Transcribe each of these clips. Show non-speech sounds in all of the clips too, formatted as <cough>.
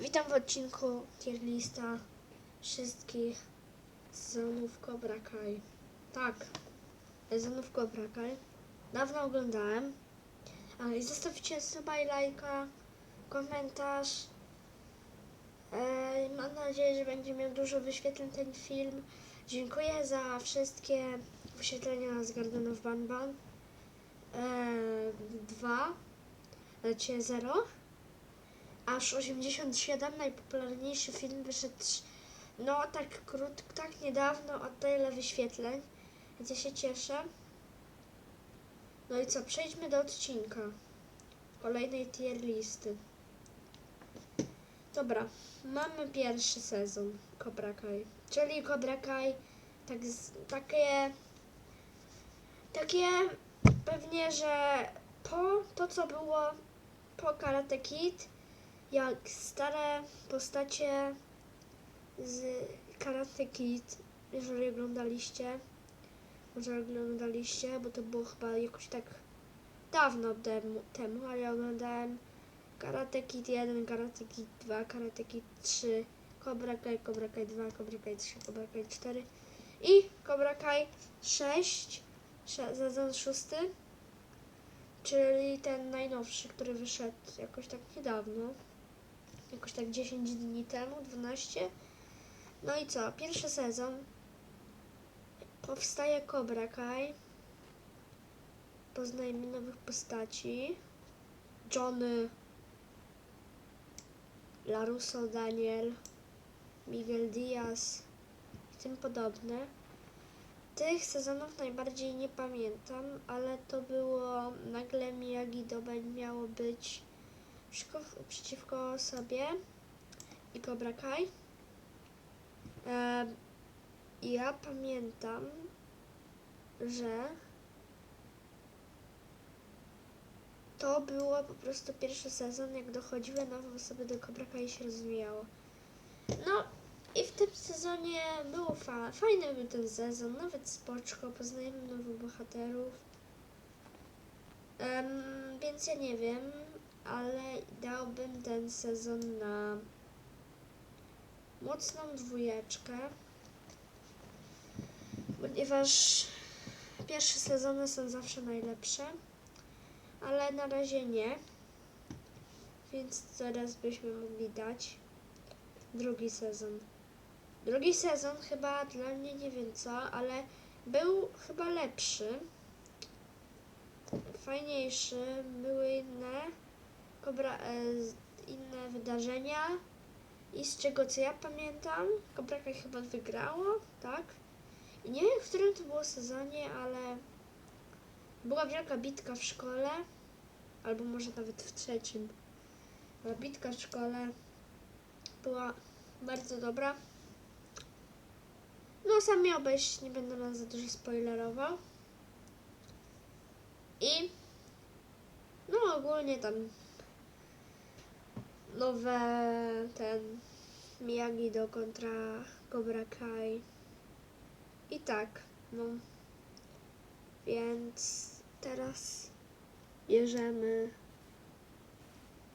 Witam w odcinku tier lista wszystkich sezonów Cobra Kai. Tak, sezonów Cobra Kai. Dawno oglądałem. Ale zostawcie suba i lajka, komentarz. Mam nadzieję, że będzie miał dużo wyświetleń ten film. Dziękuję za wszystkie wyświetlenia z Gardenów Ban Ban. Dwa, znaczy zero. Aż 87 najpopularniejszy film wyszedł no tak krótko, tak niedawno, a tyle wyświetleń. Więc ja się cieszę. No i co, przejdźmy do odcinka. Kolejnej tier listy. Dobra, mamy pierwszy sezon Cobra Kai. Czyli Cobra Kai tak, z- takie takie pewnie, że po to co było po Karate Kid jak stare postacie z Karate Kid, jeżeli oglądaliście, może oglądaliście, bo to było chyba jakoś tak dawno temu, temu ale ja oglądałem Karate Kid 1, Karate Kid 2, Karate Kid 3, Cobra Kai, Cobra Kai 2, Cobra Kai 3, Cobra Kai 4 i Cobra Kai 6, sze- sezon 6, czyli ten najnowszy, który wyszedł jakoś tak niedawno jakoś tak 10 dni temu, 12. No i co? Pierwszy sezon. Powstaje Cobra Kai. Poznajemy nowych postaci. Johnny, Larusso, Daniel, Miguel Diaz i tym podobne. Tych sezonów najbardziej nie pamiętam, ale to było nagle Miyagi-Do miało być przeciwko, przeciwko sobie i Cobra Kai. Ja pamiętam, że to było po prostu pierwszy sezon, jak dochodziły nowe osoby do Cobra Kai i się rozwijało. No i w tym sezonie było fa- fajny był ten sezon, nawet spoczko, poznajemy nowych bohaterów. Em, więc ja nie wiem, ale dałbym ten sezon na mocną dwójeczkę, ponieważ pierwsze sezony są zawsze najlepsze, ale na razie nie, więc teraz byśmy mogli dać drugi sezon. Drugi sezon chyba dla mnie nie wiem co, ale był chyba lepszy, fajniejszy, były inne Kobra, e, inne wydarzenia i z czego co ja pamiętam, Cobra Kai chyba wygrało, tak? I nie wiem, w którym to było sezonie, ale była wielka bitka w szkole, albo może nawet w trzecim. Ale bitka w szkole była bardzo dobra. No, sam miał obejść, nie będę nas za dużo spoilerował. I no ogólnie tam nowe ten Miyagi do kontra Cobra Kai. I tak, no. Więc teraz bierzemy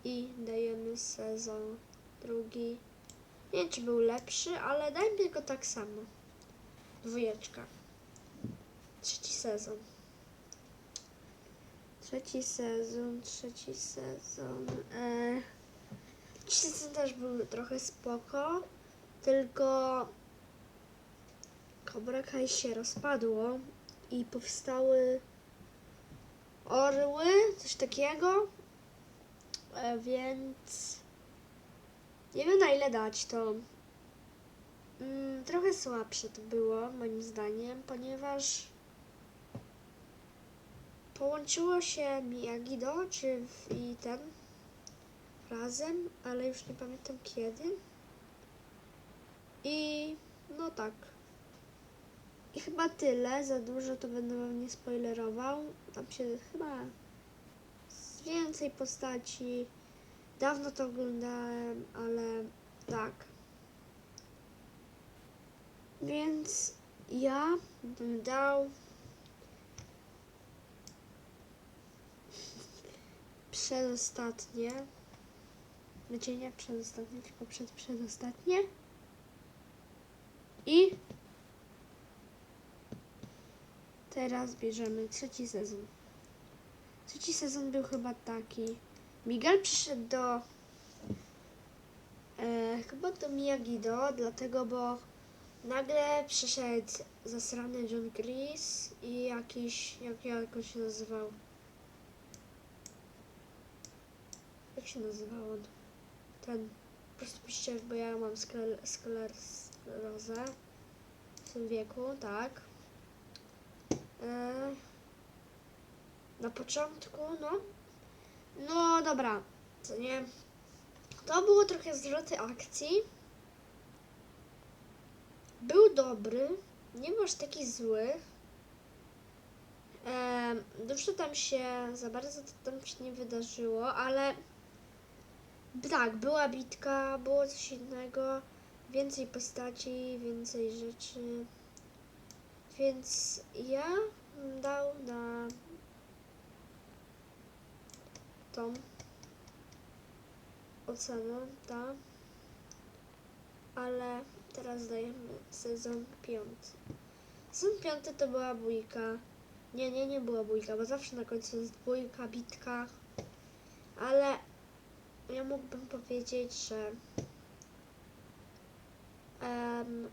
i dajemy sezon drugi. Nie wiem, czy był lepszy, ale dajmy go tak samo. Dwójeczka. Trzeci sezon. Trzeci sezon, trzeci sezon. E, sezon też był trochę spoko, tylko Cobra Kai się rozpadło i powstały orły, coś takiego. E, więc nie wiem na ile dać to. Mm, trochę słabsze to było moim zdaniem, ponieważ połączyło się Miyagi-Do czy i ten razem, ale już nie pamiętam kiedy. I no tak. I chyba tyle, za dużo to będę wam nie spoilerował. Tam się chyba z więcej postaci. Dawno to oglądałem, ale tak. Więc ja bym dał <laughs> przedostatnie Znaczy nie przedostatnie, tylko przed przedostatnie. I teraz bierzemy trzeci sezon. Trzeci sezon był chyba taki. Miguel przyszedł do e, chyba do Miyagi-Do, dlatego bo nagle przyszedł zasrany John Chris i jakiś, jak, jak on się nazywał? Jak się nazywał on? Ten, prostu piszcie, bo ja mam skler, skler, sklerozę w tym wieku, tak. E, na początku, no. No dobra, co nie? To było trochę zwroty akcji. Był dobry, nie był aż taki zły. Em, dużo tam się, za bardzo to tam się nie wydarzyło, ale tak, była bitka, było coś innego, więcej postaci, więcej rzeczy. Więc ja dał na tą ocenę, tak. Ale teraz dajemy sezon piąty. Sezon piąty to była bójka. Nie, nie, nie była bójka, bo zawsze na końcu jest bójka, bitka. Ale ja mógłbym powiedzieć, że em,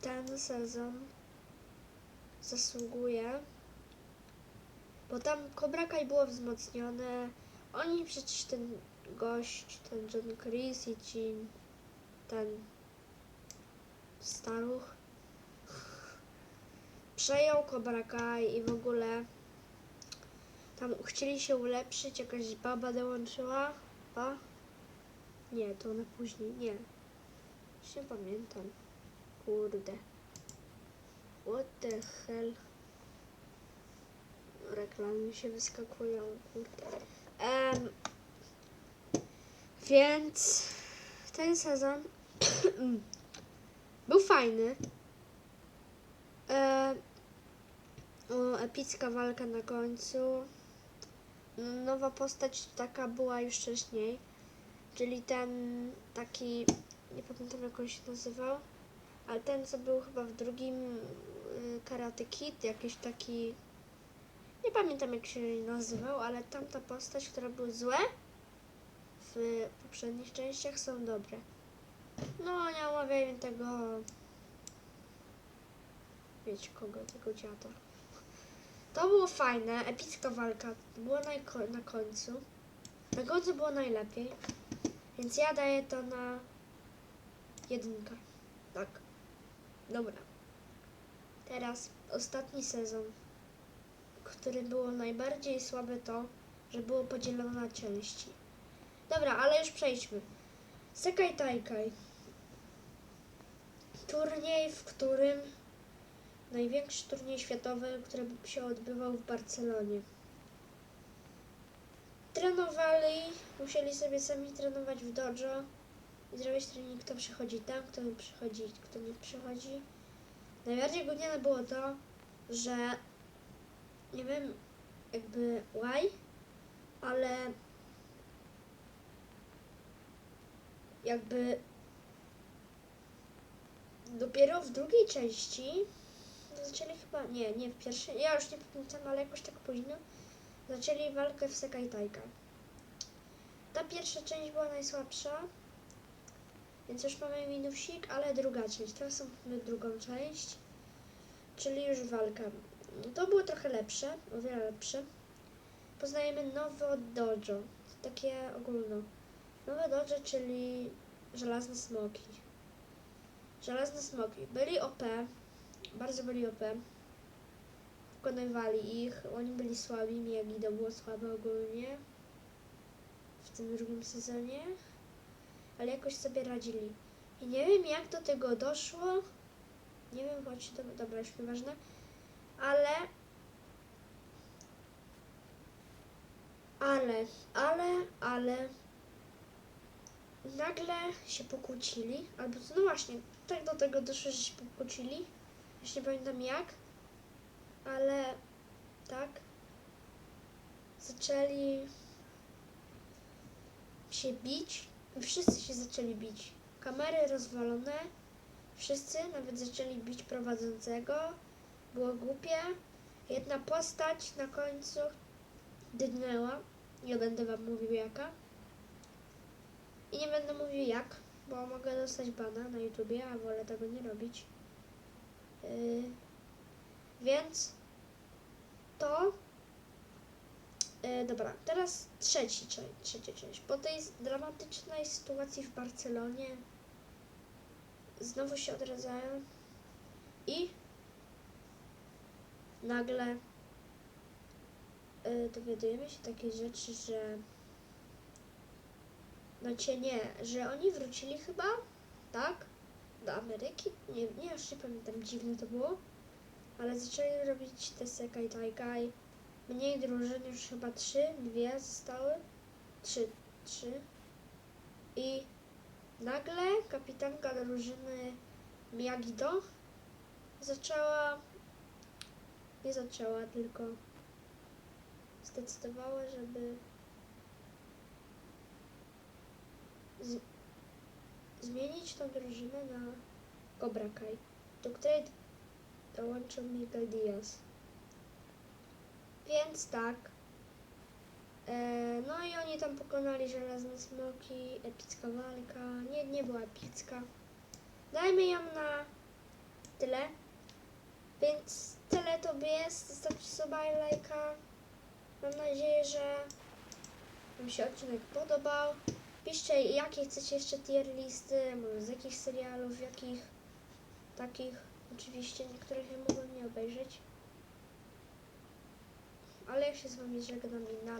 ten sezon zasługuje, bo tam Cobra Kai było wzmocnione. Oni przecież ten gość, ten John Chris i ci ten staruch przejął Cobra Kai i w ogóle tam chcieli się ulepszyć, jakaś baba dołączyła. A? Nie, to ona później, nie. Nie pamiętam. Kurde. What the hell? Reklamy się wyskakują, kurde. Em, więc ten sezon <clears throat> był fajny. E, o, epicka walka na końcu. Nowa postać taka była już wcześniej, czyli ten taki, nie pamiętam jak on się nazywał, ale ten co był chyba w drugim y, Karate Kid, jakiś taki, nie pamiętam jak się nazywał, ale tamta postać, która była złe w poprzednich częściach są dobre. No, nie omawiajmy tego, wiecie kogo, tego dziada. To było fajne, epicka walka. Było na, na końcu. Na końcu było najlepiej. Więc ja daję to na jedynkę. Tak. Dobra. Teraz ostatni sezon, który było najbardziej słabe to, że było podzielone na części. Dobra, ale już przejdźmy. Sekai Taikai. Turniej, w którym największy turniej światowy, który się odbywał w Barcelonie. Trenowali, musieli sobie sami trenować w dojo i zrobić trening, kto przychodzi tam, kto nie przychodzi, kto nie przychodzi. Najbardziej gówniane było to, że nie wiem jakby why, ale jakby dopiero w drugiej części zaczęli chyba, nie, nie w pierwszej, ja już nie pamiętam, ale jakoś tak późno zaczęli walkę w Sekai Taika. Ta pierwsza część była najsłabsza, więc już mamy minusik, ale druga część, teraz mamy drugą część, czyli już walka. To było trochę lepsze, o wiele lepsze. Poznajemy nowe dojo, takie ogólno. Nowe dojo, czyli żelazne smoki. Żelazne smoki. Byli OP, bardzo byli OP. Pokonywali ich, oni byli słabi, Miyagi-Do było słabe ogólnie w tym drugim sezonie, ale jakoś sobie radzili. I nie wiem jak do tego doszło, nie wiem, choć to, dobra, już nieważne, ale ale, ale, ale nagle się pokłócili, albo no właśnie, tak do tego doszło, że się pokłócili. Już nie pamiętam jak, ale tak. Zaczęli się bić. Wszyscy się zaczęli bić. Kamery rozwalone. Wszyscy nawet zaczęli bić prowadzącego. Było głupie. Jedna postać na końcu dydnęła. Nie będę wam mówił jaka. I nie będę mówił jak, bo mogę dostać bana na YouTubie, a wolę tego nie robić. Yy, więc to. Yy, dobra, teraz trzeci, trzecia część. Po tej dramatycznej sytuacji w Barcelonie znowu się odradzają i nagle yy, dowiadujemy się takiej rzeczy, że no cię nie, że oni wrócili chyba, tak? Do Ameryki? Nie, nie, już nie pamiętam, dziwne to było. Ale zaczęli robić te Sekai Taikai. Mniej drużyn, już chyba trzy, dwie zostały. Trzy, trzy. I nagle kapitanka drużyny Miyagi-Do zaczęła, nie zaczęła, tylko zdecydowała, żeby zmienić tą drużynę na Cobra Kai, do której dołączył Miguel Diaz. Więc tak. E, no i oni tam pokonali żelazne smoki, epicka walka. Nie, nie była epicka. Dajmy ją na tyle. Więc tyle to jest. Zostawcie i lajka. Mam nadzieję, że Wam się odcinek podobał. Piszcie, jakie chcecie jeszcze tier listy, z jakich serialów, jakich takich. Oczywiście niektórych ja mogłem nie obejrzeć. Ale ja się z Wami żegnam i na